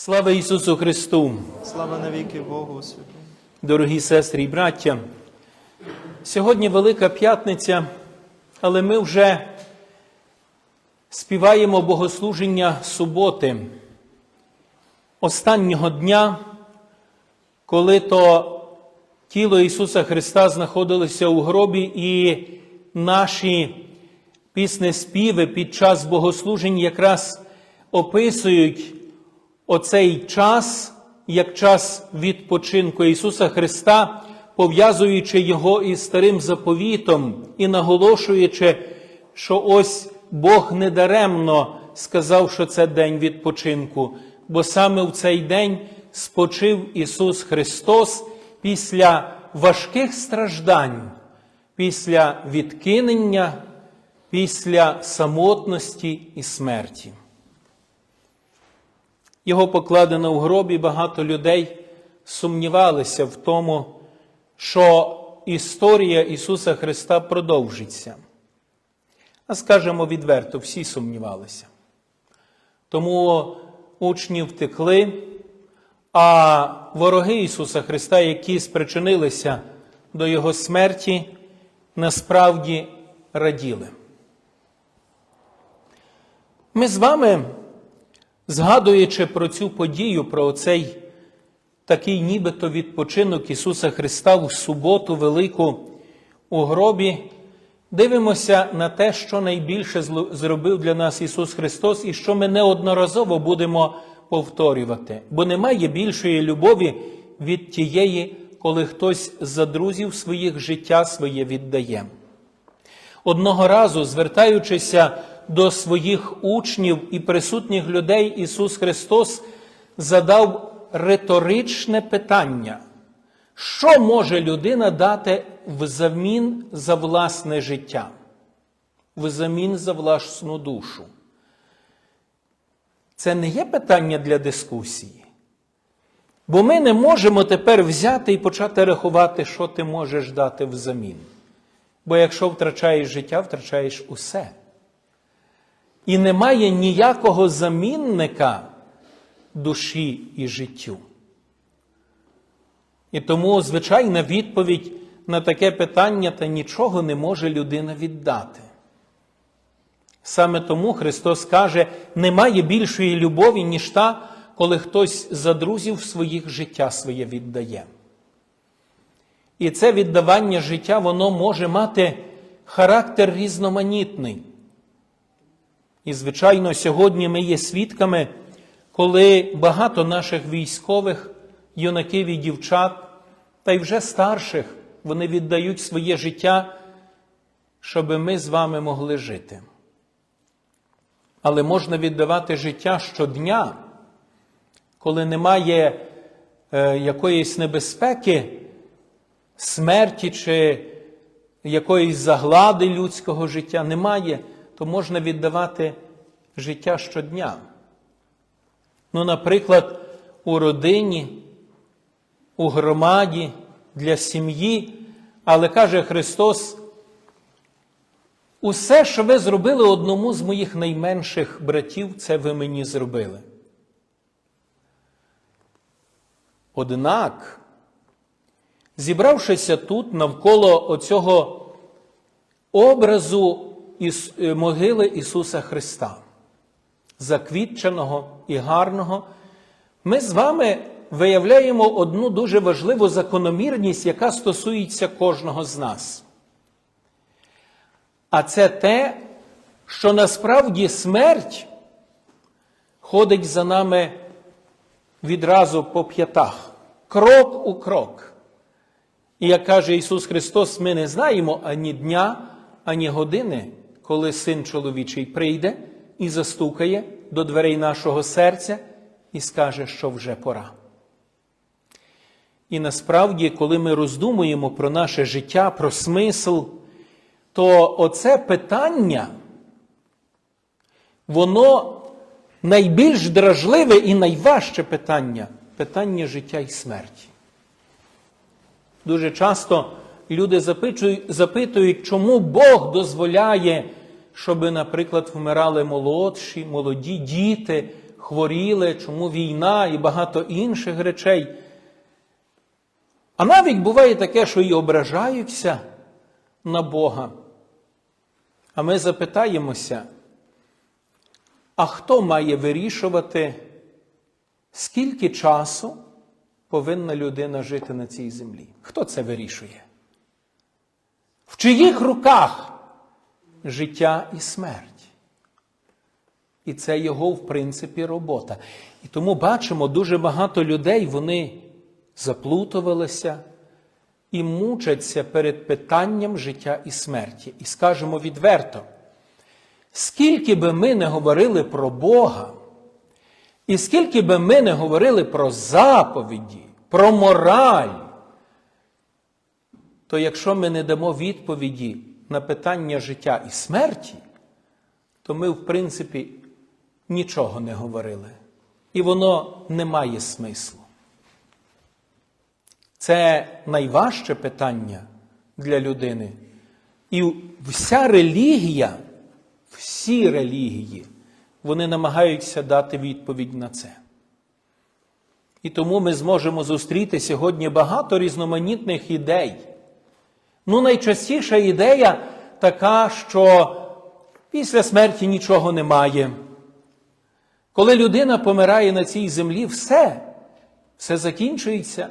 Слава Ісусу Христу! Слава навіки Богу Господи. Дорогі сестри і браття! Сьогодні Велика П'ятниця, але ми вже співаємо богослуження суботи, останнього дня, коли то тіло Ісуса Христа знаходилося у гробі, і наші піснеспіви під час богослужень якраз описують оцей час як час відпочинку Ісуса Христа, пов'язуючи його із старим заповітом і наголошуючи, що ось Бог недаремно сказав, що це день відпочинку, бо саме в цей день спочив Ісус Христос після важких страждань, після відкинення, після самотності і смерті. Його покладено в гробі, багато людей сумнівалися в тому, що історія Ісуса Христа продовжиться. А скажемо відверто, всі сумнівалися. Тому учні втекли, а вороги Ісуса Христа, які спричинилися до Його смерті, насправді раділи. Ми з вами згадуючи про цю подію, про цей такий нібито відпочинок Ісуса Христа в суботу велику у гробі, дивимося на те, що найбільше зробив для нас Ісус Христос, і що ми неодноразово будемо повторювати. Бо немає більшої любові від тієї, коли хтось за друзів своїх життя своє віддає. Одного разу, звертаючися до своїх учнів і присутніх людей Ісус Христос задав риторичне питання, що може людина дати взамін за власне життя, взамін за власну душу? Це не є питання для дискусії. Бо ми не можемо тепер взяти і почати рахувати, що ти можеш дати взамін. Бо якщо втрачаєш життя, втрачаєш усе. І немає ніякого замінника душі і життю. І тому звичайна відповідь на таке питання та нічого не може людина віддати. Саме тому Христос каже, немає більшої любові, ніж та, коли хтось за друзів своїх життя своє віддає. І це віддавання життя, воно може мати характер різноманітний. І, звичайно, сьогодні ми є свідками, коли багато наших військових, юнаків і дівчат, та й вже старших, вони віддають своє життя, щоб ми з вами могли жити. Але можна віддавати життя щодня, коли немає е, якоїсь небезпеки, смерті чи якоїсь заглади людського життя немає то можна віддавати життя щодня. Ну, наприклад, у родині, у громаді, для сім'ї, але каже Христос, усе, що ви зробили одному з моїх найменших братів, це ви мені зробили. Однак, зібравшися тут навколо оцього образу із е, могили Ісуса Христа, заквітченого і гарного, ми з вами виявляємо одну дуже важливу закономірність, яка стосується кожного з нас. А це те, що насправді смерть ходить за нами відразу по п'ятах, крок у крок. І як каже Ісус Христос, ми не знаємо ані дня, ані години, коли син чоловічий прийде і застукає до дверей нашого серця і скаже, що вже пора. І насправді, коли ми роздумуємо про наше життя, про смисл, то оце питання, воно найбільш дражливе і найважче питання питання життя і смерті. Дуже часто люди запитують, чому Бог дозволяє щоб, наприклад, вмирали молодші, молоді діти, хворіли, чому війна і багато інших речей. А навіть буває таке, що і ображаються на Бога. А ми запитаємося, а хто має вирішувати, скільки часу повинна людина жити на цій землі? Хто це вирішує? В чиїх руках життя і смерть? І це його, в принципі, робота. І тому бачимо, дуже багато людей вони заплутувалися і мучаться перед питанням життя і смерті. І скажемо відверто, скільки би ми не говорили про Бога, і скільки би ми не говорили про заповіді, про мораль, то якщо ми не дамо відповіді на питання життя і смерті, то ми, в принципі, нічого не говорили. І воно не має смислу. Це найважче питання для людини. І вся релігія, всі релігії, вони намагаються дати відповідь на це. І тому ми зможемо зустріти сьогодні багато різноманітних ідей. Ну, найчастіша ідея така, що після смерті нічого немає. Коли людина помирає на цій землі, все, все закінчується,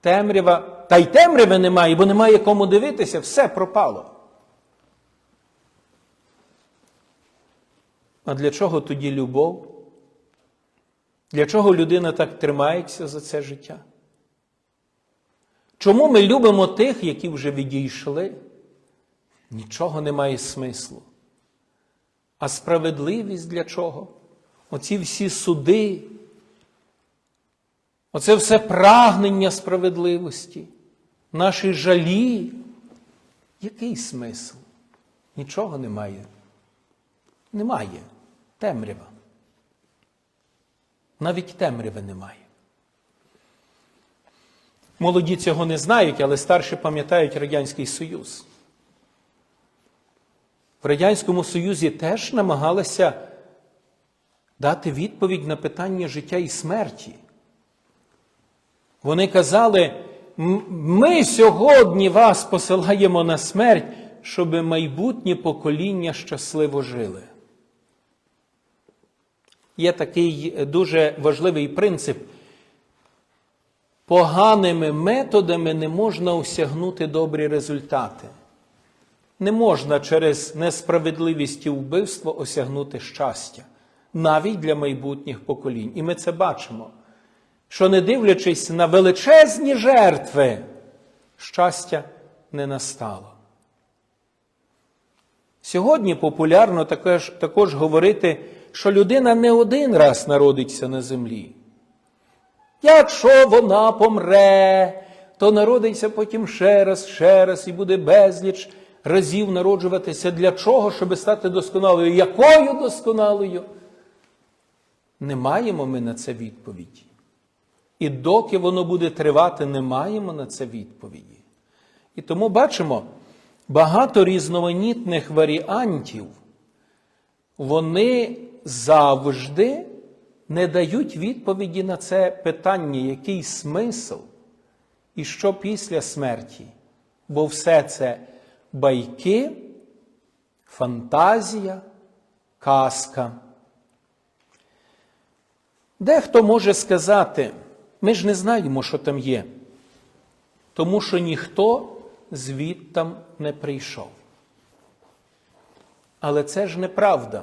темрява, та й темряви немає, бо немає кому дивитися, все пропало. А для чого тоді любов? Для чого людина так тримається за це життя? Чому ми любимо тих, які вже відійшли? Нічого не має смислу. А справедливість для чого? Оці всі суди, оце все прагнення справедливості, наші жалі. Який смисл? Нічого немає. Немає. Темрява. Навіть темряви немає. Молоді цього не знають, але старші пам'ятають Радянський Союз. В Радянському Союзі теж намагалися дати відповідь на питання життя і смерті. Вони казали, ми сьогодні вас посилаємо на смерть, щоб майбутнє покоління щасливо жили. Є такий дуже важливий принцип. Поганими методами не можна осягнути добрі результати. Не можна через несправедливість і вбивство осягнути щастя, навіть для майбутніх поколінь. І ми це бачимо, що не дивлячись на величезні жертви, щастя не настало. Сьогодні популярно також, також говорити, що людина не один раз народиться на землі. Якщо вона помре, то народиться потім ще раз, ще раз, і буде безліч разів народжуватися. Для чого? Щоб стати досконалою. Якою досконалою? Не маємо ми на це відповіді. І доки воно буде тривати, не маємо на це відповіді. І тому бачимо багато різноманітних варіантів, вони завжди не дають відповіді на це питання, який смисл і що після смерті. Бо все це байки, фантазія, казка. Дехто може сказати, ми ж не знаємо, що там є, тому що ніхто звідтам не прийшов. Але це ж неправда.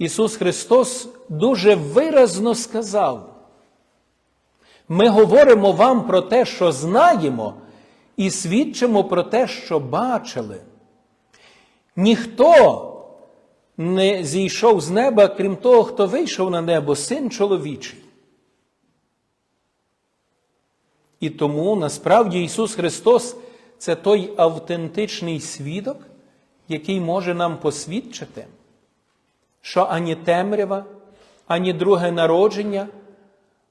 Ісус Христос дуже виразно сказав, ми говоримо вам про те, що знаємо, і свідчимо про те, що бачили. Ніхто не зійшов з неба, крім того, хто вийшов на небо, син чоловічий. І тому насправді Ісус Христос це той автентичний свідок, який може нам посвідчити, що ані темрява, ані друге народження,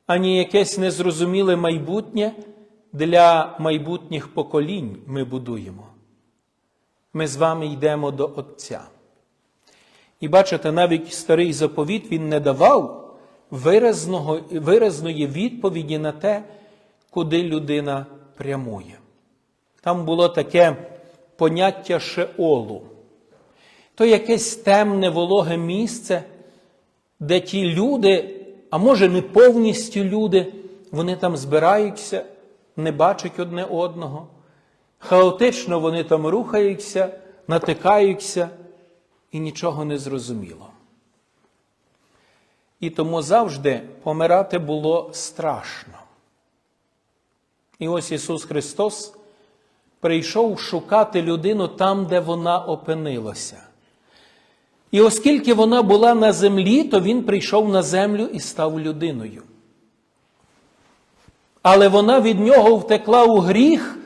ані якесь незрозуміле майбутнє для майбутніх поколінь ми будуємо. Ми з вами йдемо до Отця. І бачите, навіть старий заповіт він не давав виразного, виразної відповіді на те, куди людина прямує. Там було таке поняття шеолу. То якесь темне вологе місце, де ті люди, а може не повністю люди, вони там збираються, не бачать одне одного. Хаотично вони там рухаються, натикаються і нічого не зрозуміло. І тому завжди помирати було страшно. І ось Ісус Христос прийшов шукати людину там, де вона опинилася. І оскільки вона була на землі, то Він прийшов на землю і став людиною. Але вона від нього втекла у гріх,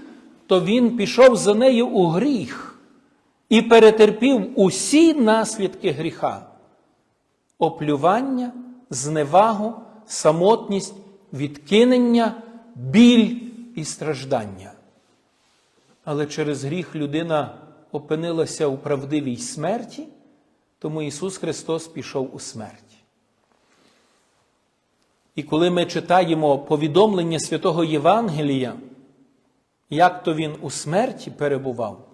то він пішов за нею у гріх і перетерпів усі наслідки гріха: оплювання, зневагу, самотність, відкинення, біль і страждання. Але через гріх людина опинилася у правдивій смерті, тому Ісус Христос пішов у смерть. І коли ми читаємо повідомлення святого Євангелія, як то він у смерті перебував,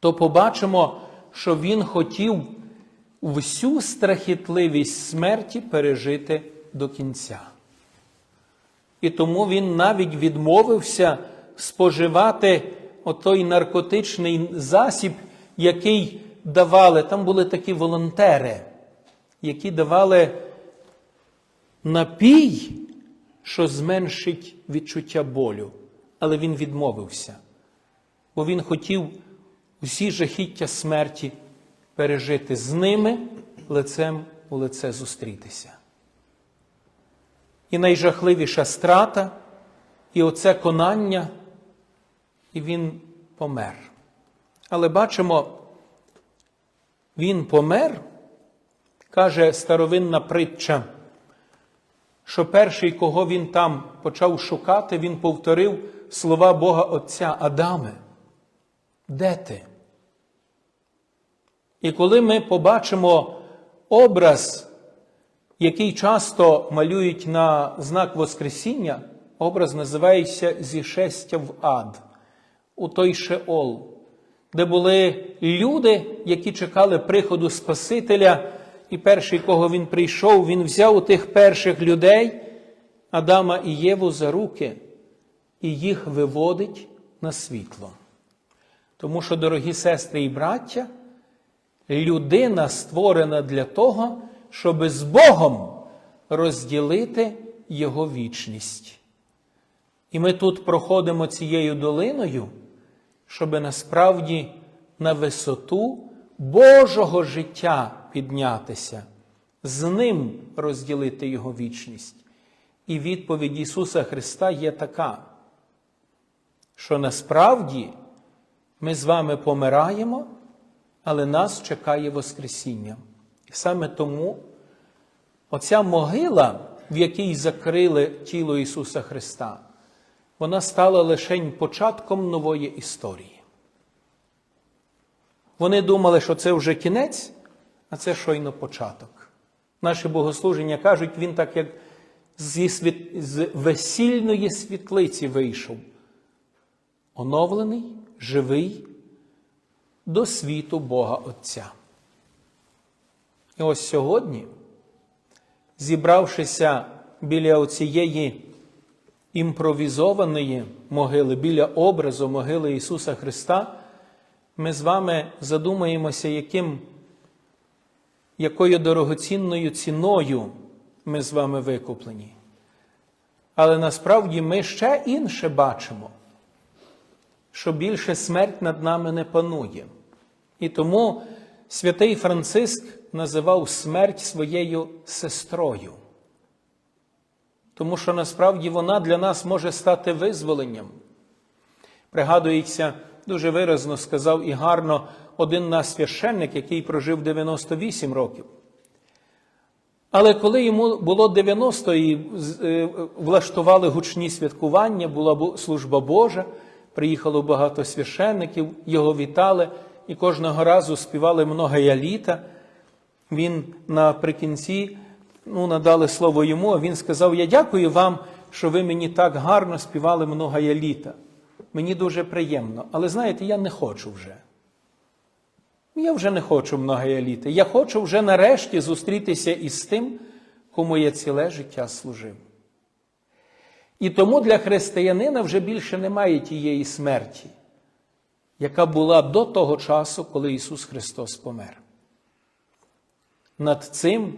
то побачимо, що він хотів всю страхітливість смерті пережити до кінця. І тому він навіть відмовився споживати отой наркотичний засіб, який давали. Там були такі волонтери, які давали напій, що зменшить відчуття болю. Але він відмовився, бо він хотів усі жахіття смерті пережити з ними лицем у лице зустрітися. І найжахливіша страта, і оце конання, і він помер. Але бачимо, він помер, каже старовинна притча, що перший, кого він там почав шукати, він повторив слова Бога Отця Адаме. Де ти? І коли ми побачимо образ, який часто малюють на знак Воскресіння, образ називається зішестя в ад, у той Шеол, де були люди, які чекали приходу Спасителя, і перший, кого він прийшов, він взяв у тих перших людей, Адама і Єву за руки, і їх виводить на світло. Тому що, дорогі сестри і браття, людина створена для того, щоб з Богом розділити Його вічність. І ми тут проходимо цією долиною, щоб насправді на висоту Божого життя піднятися, з ним розділити Його вічність. І відповідь Ісуса Христа є така, що насправді ми з вами помираємо, але нас чекає Воскресіння. І саме тому оця могила, в якій закрили тіло Ісуса Христа, вона стала лише початком нової історії. Вони думали, що це вже кінець, а це щойно початок. Наші богослуження кажуть, він так як зі світ... з весільної світлиці вийшов, оновлений, живий до світу Бога Отця. І ось сьогодні, зібравшися біля оцієї імпровізованої могили, біля образу могили Ісуса Христа, ми з вами задумаємося, яким, якою дорогоцінною ціною ми з вами викуплені. Але насправді ми ще інше бачимо, що більше смерть над нами не панує. І тому святий Франциск називав смерть своєю сестрою. Тому що насправді вона для нас може стати визволенням. Пригадується, дуже виразно сказав і гарно один наш священник, який прожив 98 років. Але коли йому було 90 і влаштували гучні святкування, була служба Божа, приїхало багато священників, його вітали. і кожного разу співали многая літа. Він наприкінці ну, надали слово йому, він сказав: Я дякую вам, що ви мені так гарно співали многая літа. Мені дуже приємно. Але знаєте, я не хочу вже. Я вже не хочу многая літа. Я хочу вже нарешті зустрітися із тим, кому я ціле життя служив. І тому для християнина вже більше немає тієї смерті, яка була до того часу, коли Ісус Христос помер. Над цим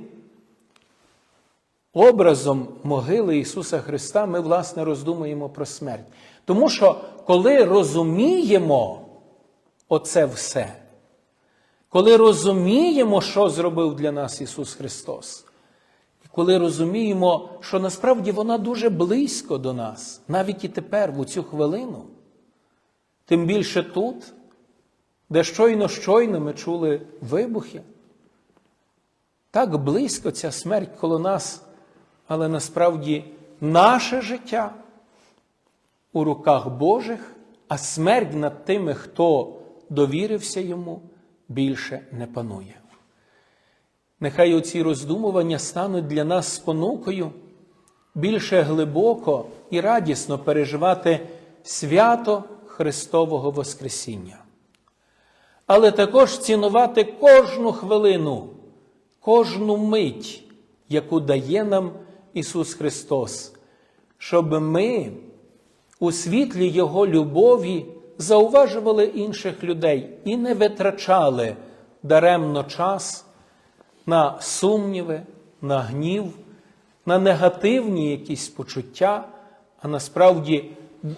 образом могили Ісуса Христа ми, власне, роздумуємо про смерть. Тому що, коли розуміємо оце все, коли розуміємо, що зробив для нас Ісус Христос, і коли розуміємо, що насправді вона дуже близько до нас, навіть і тепер, в цю хвилину, тим більше тут, де щойно щойно ми чули вибухи, так близько ця смерть коло нас, але насправді наше життя у руках Божих, а смерть над тими, хто довірився йому, більше не панує. Нехай оці роздумування стануть для нас спонукою більше глибоко і радісно переживати свято Христового Воскресіння, але також цінувати кожну хвилину, кожну мить, яку дає нам Ісус Христос, щоб ми у світлі Його любові зауважували інших людей і не витрачали даремно час на сумніви, на гнів, на негативні якісь почуття, а насправді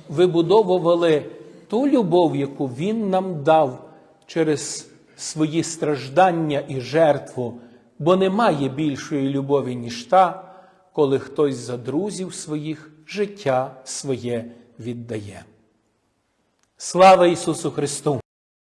вибудовували ту любов, яку Він нам дав через свої страждання і жертву, бо немає більшої любові, ніж та, коли хтось за друзів своїх життя своє віддає. Слава Ісусу Христу!